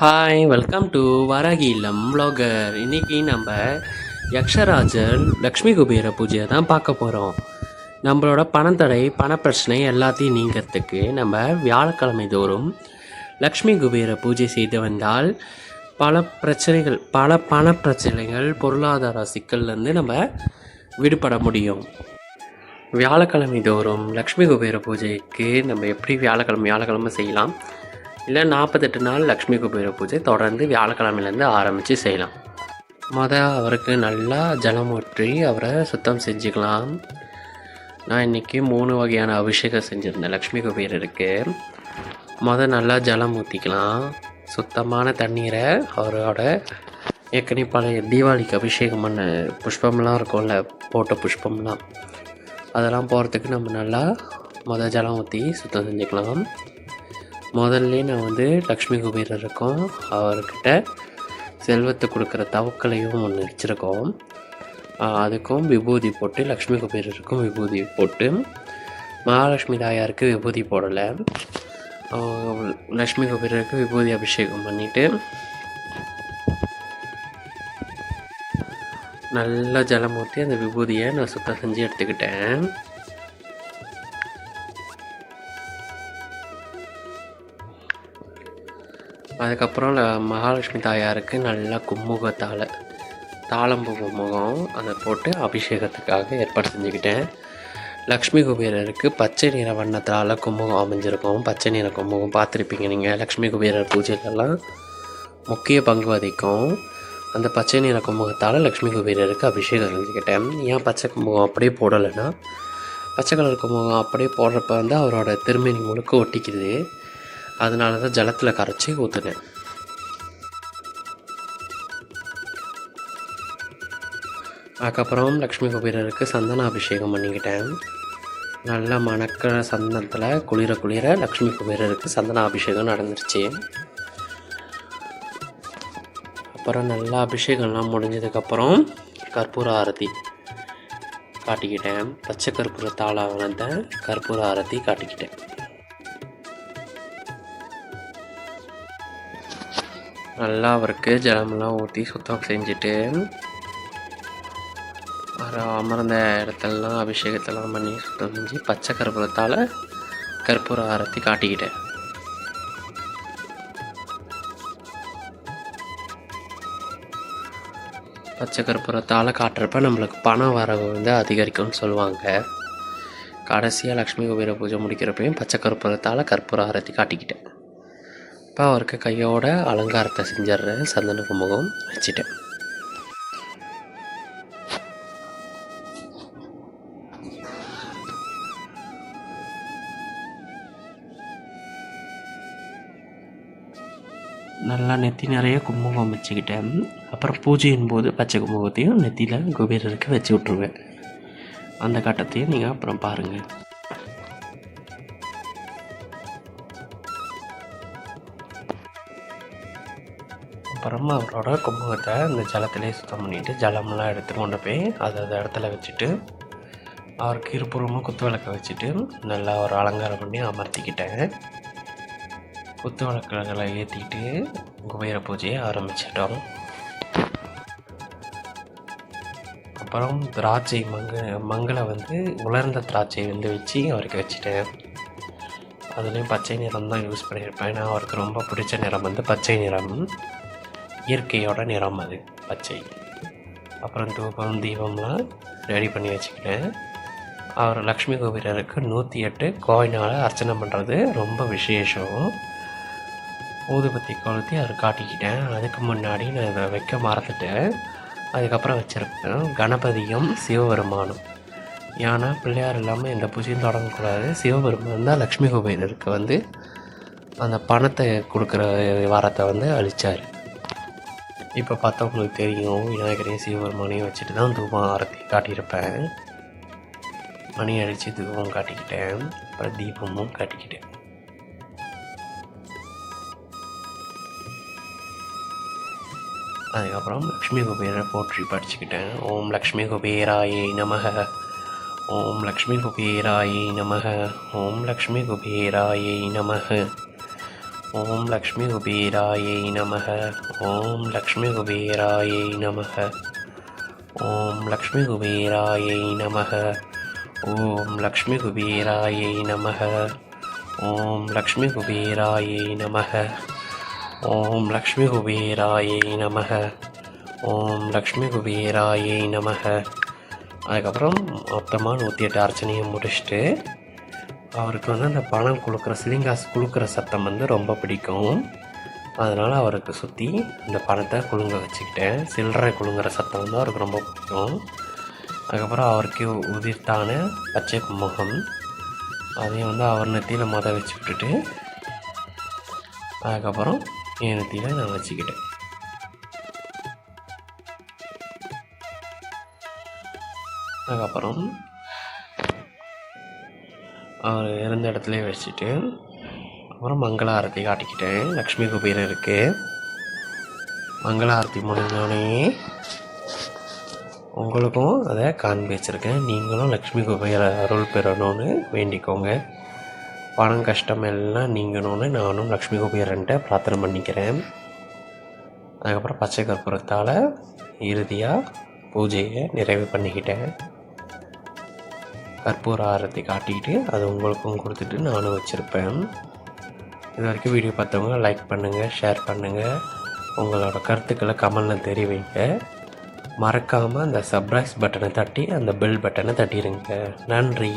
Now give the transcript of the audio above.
Hi welcome to Varahi இல்லம் வ்ளாகர் இன்றைக்கி நம்ம யக்ஷராஜர் லக்ஷ்மி குபேர பூஜையை தான் பார்க்க போகிறோம் நம்மளோட பணத்தடை பணப்பிரச்சனை எல்லாத்தையும் நீங்கிறதுக்கு நம்ம வியாழக்கிழமை தோறும் லக்ஷ்மி குபேர பூஜை செய்து வந்தால் பல பிரச்சனைகள் பல பண பிரச்சனைகள் பொருளாதார சிக்கல்லேருந்து நம்ம விடுபட முடியும். வியாழக்கிழமை தோறும் லக்ஷ்மி குபேர பூஜைக்கு நம்ம எப்படி வியாழக்கிழமை வியாழக்கிழமை செய்யலாம்? இல்லை நாற்பத்தெட்டு நாள் லக்ஷ்மி குபேர பூஜை தொடர்ந்து வியாழக்கிழமையிலேருந்து ஆரம்பித்து செய்யலாம். மொதல் அவருக்கு நல்லா ஜலம் ஊற்றி அவரை சுத்தம் செஞ்சுக்கலாம். நான் இன்றைக்கி மூணு வகையான அபிஷேகம் செஞ்சுருந்தேன். லக்ஷ்மி குபேரருக்கு. மொதல் நல்லா ஜலம் ஊற்றிக்கலாம் சுத்தமான தண்ணீரை அவரோட ஏற்கனவே பழைய தீபாவளிக்கு அபிஷேகம் பண்ண புஷ்பம்லாம் இருக்கும்ல போட்ட புஷ்பம்லாம். அதெல்லாம் போகிறதுக்கு நம்ம நல்லா மொதல் ஜலம் ஊற்றி சுத்தம் செஞ்சுக்கலாம். முதல்ல நான் வந்து லக்ஷ்மி குபேரர் இருக்கோம். அவர்கிட்ட செல்வத்தை கொடுக்குற தவக்கலையும் ஒன்று வச்சுருக்கோம் அதுக்கும் விபூதி போட்டு லக்ஷ்மி குபேரருக்கும் விபூதி போட்டு மகாலட்சுமி தாயாருக்கு விபூதி போடலை. லக்ஷ்மி குபேரருக்கு விபூதி அபிஷேகம் பண்ணிவிட்டு நல்லா ஜலம் ஊற்றி அந்த விபூதியை நான் சுத்தம் செஞ்சு எடுத்துக்கிட்டேன். அதுக்கப்புறம் மகாலட்சுமி தாயாருக்கு நல்லா கும்முகத்தால் தாளம்பூ கும்முகம் அதை போட்டு அபிஷேகத்துக்காக ஏற்பாடு செஞ்சுக்கிட்டேன். லக்ஷ்மி குபேரருக்கு பச்சை நிற வண்ணத்தால் கும்பகம் அமைஞ்சிருக்கும். பச்சை நிற கும்பகம் பார்த்துருப்பீங்க நீங்கள் லக்ஷ்மி குபேரர் பூஜையிலலாம் முக்கிய பங்கு வகிக்கும். அந்த பச்சை நிற கும்பகத்தால் லக்ஷ்மி குபேரருக்கு அபிஷேகம் செஞ்சுக்கிட்டேன். ஏன் பச்சை கும்பகம் அப்படியே போடலைன்னா? பச்சை கலர் கும்பகம் அப்படியே போடுறப்ப வந்து அவரோட திருமணி முழுக்க ஒட்டிக்குது. அதனால தான் ஜலத்தில் கரைச்சி ஊற்றுனேன் அதுக்கப்புறம் லக்ஷ்மி குபீரருக்கு சந்தன அபிஷேகம் பண்ணிக்கிட்டேன். நல்லா மணக்கிற சந்தனத்தில் குளிர குளிர லக்ஷ்மி குபேரருக்கு சந்தன அபிஷேகம் நடந்துருச்சு. அப்புறம் நல்லா அபிஷேகம்லாம் முடிஞ்சதுக்கப்புறம் கற்பூர ஆரத்தி காட்டிக்கிட்டேன். பச்சை கற்பூரத்தால் ஆனத கற்பூர ஆரத்தி காட்டிக்கிட்டேன். நல்லா அவருக்கு ஜலமெல்லாம் ஊற்றி சுத்தம் செஞ்சுட்டு அமர்ந்த இடத்தெல்லாம் அபிஷேகத்தெல்லாம் பண்ணி சுத்தம் செஞ்சு பச்சை கற்பூரத்தால் கற்பூர ஆரத்தி காட்டிக்கிட்டேன். பச்சை கற்பூரத்தால் காட்டுறப்ப நம்மளுக்கு பண வரவு வந்து அதிகரிக்கும்னு சொல்லுவாங்க. கடைசியாக லக்ஷ்மி குபேர பூஜை முடிக்கிறப்பையும் பச்சை கற்பூரத்தால் கற்பூர ஆரத்தி காட்டிக்கிட்டேன். இப்போ அவருக்கு கையோட அலங்காரத்தை செஞ்சிடுறேன். சந்தன குமுகம் வச்சுட்டேன் நல்லா நெத்தி நிறைய குங்குமம் வச்சுக்கிட்டேன். அப்புறம் பூஜையின் போது பச்சை குங்குமத்தையும் நெத்தியில் குபேரருக்கு வச்சு விட்ருவேன் அந்த கட்டத்தையும் நீங்கள் அப்புறம் பாருங்கள் அப்புறமா அவரோட குங்குமத்தை அந்த ஜலத்திலே சுத்தம் பண்ணிவிட்டு ஜலமெல்லாம் எடுத்துகிட்டு கொண்டு போய் அதை அந்த இடத்துல வச்சுட்டு அவருக்கு இருபுறமும் குத்து விளக்க வச்சுட்டு நல்லா ஒரு அலங்காரம் பண்ணி அமர்த்திக்கிட்டேன் குத்து விளக்குகளை ஏற்றிட்டு குபேர பூஜையை ஆரம்பிச்சிட்டோம். அப்புறம் திராட்சை மங்க மங்களை வந்து உலர்ந்த திராட்சை வந்து வச்சு அவருக்கு வச்சுட்டேன். அதுலேயும் பச்சை நிறம் தான் யூஸ் பண்ணியிருப்பேன். ஏன்னா அவருக்கு ரொம்ப பிடிச்ச நிறம் வந்து பச்சை நிறம். இயற்கையோட நிறம் அது பச்சை. அப்புறம் தூபம் தீபம்லாம் ரெடி பண்ணி வச்சுக்கிட்டேன் அவர் லக்ஷ்மி கோபுரருக்கு நூற்றி எட்டு கோயினால் அர்ச்சனை பண்ணுறது ரொம்ப விசேஷம். ஊதுபத்தி கொளுத்தி அதை காட்டிக்கிட்டேன். அதுக்கு முன்னாடி நான் இதை வைக்க மறந்துட்டேன். அதுக்கப்புறம் வச்சுருக்கேன். கணபதியும் சிவபெருமானும். ஏன்னா பிள்ளையார் இல்லாமல் எந்த பூஜையும் தொடங்கக்கூடாது. சிவபெருமான் தான் லக்ஷ்மி குபேரருக்கு வந்து அந்த பணத்தை கொடுக்குற வாரத்தை வந்து அழிச்சார். இப்போ பார்த்தவங்களுக்கு தெரியும் விநாயகரையும் சிவபெருமானையும் வச்சுட்டு தான் தூபம் ஆரத்தி காட்டியிருப்பேன். மணி அடித்து தூபம் காட்டிக்கிட்டேன். அப்புறம் தீபமும் காட்டிக்கிட்டேன். அதுக்கப்புறம் லக்ஷ்மி குபேரை போற்றி படிச்சுக்கிட்டேன். ஓம் லக்ஷ்மி குபேராயே நமக. ஓம் லக்ஷ்மி குபேராயை நமக. ஓம் லக்ஷ்மி குபேராயை நமக. ஓம் லக்ஷ்மி குபீராயை நமக. ஓம் லக்ஷ்மி குபீராயை நமக. ஓம் லக்ஷ்மி குபீராயை நமக. ஓம் லக்ஷ்மி குபீராயை நமக. ஓம் லக்ஷ்மி குபீராயை நமக. ஓம் லக்ஷ்மி குபீராயை நமக. ஓம் லக்ஷ்மி குபீராயை நமக. அதுக்கப்புறம் மொத்தமாக நூற்றி எட்டு அர்ச்சனையை முடிச்சுட்டு அவருக்கு வந்து அந்த பணம் கொடுக்குற சிலிங்காசு கொடுக்குற சத்தம் வந்து ரொம்ப பிடிக்கும். அதனால் அவருக்கு சுற்றி இந்த பணத்தை குழுங்க வச்சுக்கிட்டேன். சில்லறை குழுங்குற சத்தம் வந்து அவருக்கு ரொம்ப பிடிக்கும். அதுக்கப்புறம் அவருக்கு உதிர்த்தான பச்சை முகம் அதையும் வந்து அவர் நெத்தியில் மொதல் வச்சு விட்டுட்டு அதுக்கப்புறம் என் நெத்தியில் நான் வச்சுக்கிட்டேன். அதுக்கப்புறம் அவர் இருந்த இடத்துலையே வச்சுட்டு அப்புறம் மங்கள ஆரத்தி காட்டிக்கிட்டேன். லக்ஷ்மி குபேரருக்கு மங்கள ஆரத்தி முடிஞ்சோடனே உங்களுக்கும் அதை காண்பிச்சிருக்கேன் நீங்களும் லக்ஷ்மி குபேர அருள் பெறணும்னு வேண்டிக்கோங்க. பணம் கஷ்டம் எல்லாம் நீங்கணும்னு நானும் லக்ஷ்மி குபேரன்ட்ட பிரார்த்தனை பண்ணிக்கிறேன். அதுக்கப்புறம் பச்சை கற்பூரத்தால் இறுதியாக பூஜையை நிறைவு பண்ணிக்கிட்டேன். கற்பூர ஆரத்தை காட்டிக்கிட்டு அது உங்களுக்கும் கொடுத்துட்டு நானும் வச்சுருப்பேன். இது வரைக்கும் வீடியோ பார்த்தவங்க லைக் பண்ணுங்கள் ஷேர் பண்ணுங்கள் உங்களோட கருத்துக்களை கமெண்டில் தெரிவிங்க. மறக்காமல் அந்த சப்ரைஸ் பட்டனை தட்டி அந்த பெல் பட்டனை தட்டிடுங்க நன்றி.